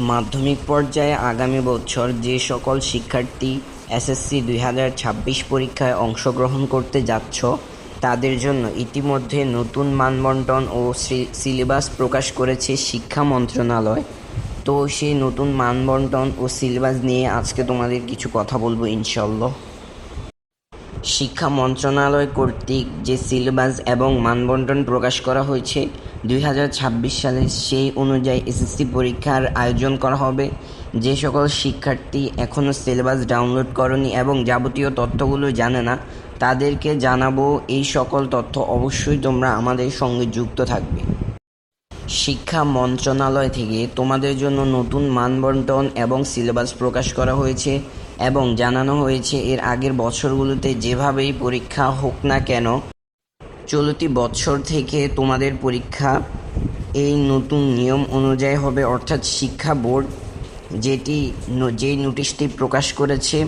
মাধ্যমিক পর্যায়ে আগামী বছর যে সকল শিক্ষার্থী এসএসসি দুই হাজার ছাব্বিশ পরীক্ষায় অংশগ্রহণ করতে যাচ্ছ, তাদের জন্য ইতিমধ্যে নতুন মানবন্টন ও সিলেবাস প্রকাশ করেছে শিক্ষা মন্ত্রণালয়। তো সেই নতুন মানবন্টন ও সিলেবাস নিয়ে আজকে তোমাদের কিছু কথা বলব ইনশাল্লাহ শিক্ষা মন্ত্রণালয় কর্তৃক যে সিলেবাস এবং মানবন্টন প্রকাশ করা হয়েছে, দুই হাজার ছাব্বিশ সালে সেই অনুযায়ী এসএসসি পরীক্ষার আয়োজন করা হবে। যে সকল শিক্ষার্থী এখনও সিলেবাস ডাউনলোড করনি এবং যাবতীয় তথ্যগুলো জানে না, তাদেরকে জানাব এই সকল তথ্য অবশ্যই তোমরা আমাদের সঙ্গে যুক্ত থাকবে। শিক্ষা মন্ত্রণালয় থেকে তোমাদের জন্য নতুন মানবন্টন এবং সিলেবাস প্রকাশ করা হয়েছে। এবং জানানো হয়েছে, এর আগের বছরগুলোতে যেভাবেই পরীক্ষা হোক না কেন, চলতি বছর থেকে তোমাদের পরীক্ষা এই নতুন নিয়ম অনুযায়ী হবে। অর্থাৎ শিক্ষা বোর্ড যেটি যেই নোটিশটি প্রকাশ করেছে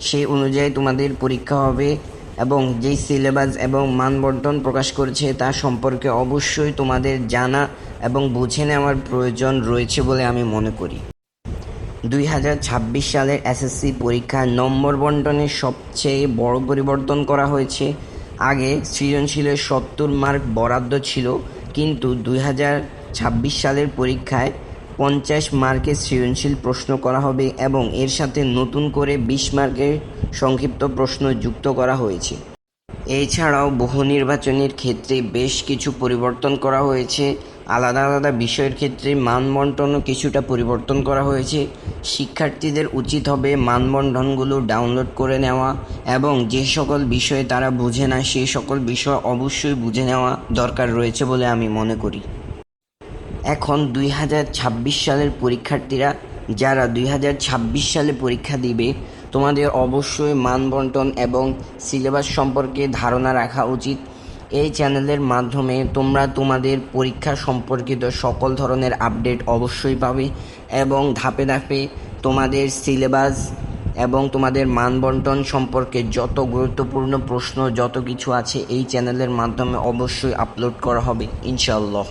সেই অনুযায়ী তোমাদের পরীক্ষা হবে এবং যেই সিলেবাস এবং মানবন্টন প্রকাশ করেছে তা সম্পর্কে অবশ্যই তোমাদের জানা এবং বুঝে নেওয়ার প্রয়োজন রয়েছে বলে আমি মনে করি। দুই হাজার ছাব্বিশ সালের এসএসসি পরীক্ষার নম্বর বন্টনের সবচেয়ে বড় পরিবর্তন করা হয়েছে। আগে সৃজনশীলের সত্তর মার্ক বরাদ্দ ছিল, কিন্তু দুই হাজার ছাব্বিশ সালের পরীক্ষায় পঞ্চাশ মার্কের সৃজনশীল প্রশ্ন করা হবে এবং এর সাথে নতুন করে বিশ মার্কের সংক্ষিপ্ত প্রশ্ন যুক্ত করা হয়েছে। এছাড়াও বহু নির্বাচনের ক্ষেত্রে বেশ কিছু পরিবর্তন করা হয়েছে। আলাদা আলাদা বিষয়ের ক্ষেত্রে মানবন্টনও কিছুটা পরিবর্তন করা হয়েছে। শিক্ষার্থীদের উচিত হবে মানবন্টনগুলো ডাউনলোড করে নেওয়া এবং যে সকল বিষয়ে তারা বুঝে না সেই সকল বিষয় অবশ্যই বুঝে নেওয়া দরকার রয়েছে বলে আমি মনে করি। এখন দুই হাজার ছাব্বিশ সালের পরীক্ষার্থীরা, যারা দুই হাজার ছাব্বিশ সালে পরীক্ষা দিবে তোমাদের অবশ্যই মানবন্টন এবং সিলেবাস সম্পর্কে ধারণা রাখা উচিত। এই চ্যানেলের মাধ্যমে তোমরা তোমাদের পরীক্ষা সম্পর্কিত সকল ধরনের আপডেট অবশ্যই পাবে এবং ধাপে ধাপে তোমাদের সিলেবাস এবং তোমাদের মানবন্টন সম্পর্কে যত গুরুত্বপূর্ণ প্রশ্ন, যত কিছু আছে এই চ্যানেলের মাধ্যমে অবশ্যই আপলোড করা হবে, ইনশাআল্লাহ।